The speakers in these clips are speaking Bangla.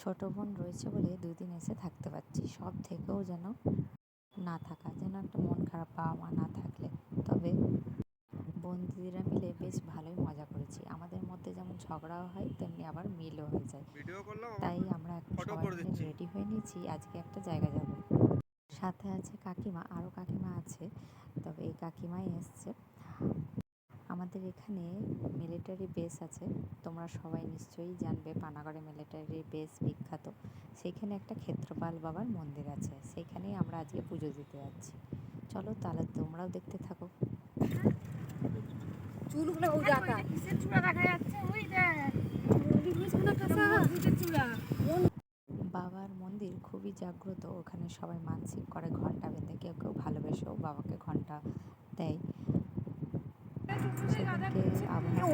ছোট বোন রয়েছে বলে দুদিন এসে থাকতে পারছি। সব থেকেও যেন না থাকা যেন একটা মন খারাপ বাবা মা না থাকলে। তবে বন্ধুরা মিলে বেশ ভালোই মজা করেছি। আমাদের মধ্যে যেমন ঝগড়াও হয় তেমনি আবার মিলও হয়ে যায়। তাই আমরা এখন সবাই রেডি হয়ে নিয়েছি। আজকে একটা জায়গা যাব। সাথে আছে কাকিমা আরও কাকিমা আছে। তবে এই কাকিমাই এসছে। আমাদের এখানে মিলিটারি বেস আছে। তোমরা সবাই নিশ্চয়ই জানবে পানাগড়ে মিলিটারি বেস বিখ্যাত। সেইখানে একটা ক্ষেত্রপাল বাবার মন্দির আছে। সেইখানেই আমরা আজকে পুজো দিতে যাচ্ছি। চলো তাহলে তোমরাও দেখতে থাকো। চুলগুলো দেখা যাচ্ছে? ওই বাবার মন্দির খুবই জাগ্রত। ওখানে সবাই মানসিক করে ঘণ্টা বেঁধে কেউ কেউ ভালোবেসেও বাবাকে ঘণ্টা দেয়।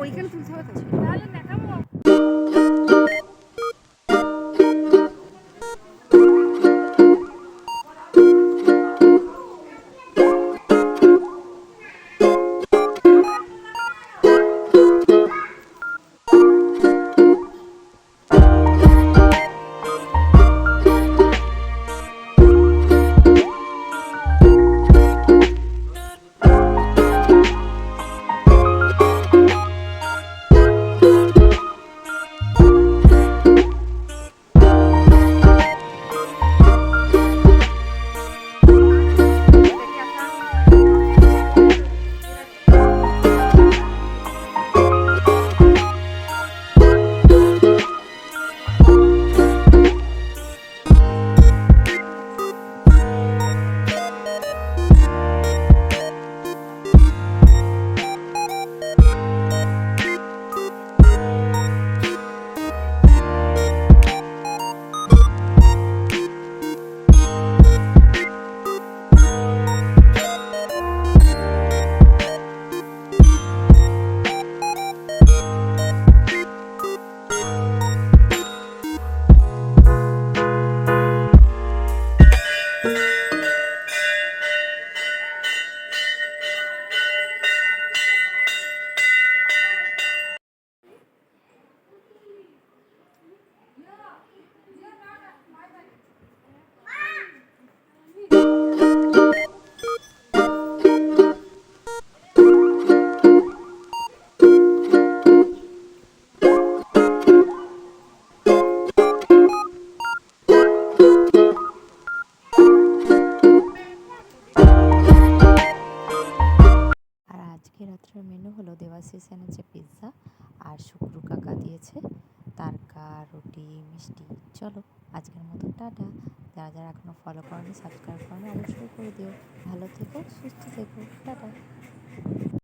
ওইখানে তুলতে হবে। তাহলে দেখাবো হলো হচ্ছে পিৎজা আর শুক্রু কাকা দিয়েছে তারকা রুটি, মিষ্টি, চলো আজকের মতো টাটা। যারা যারা এখনও ফলো করেনি সাবস্ক্রাইব করনি, অবশ্যই করে দিও। ভালো থেকো, সুস্থ থেকো, টাটা।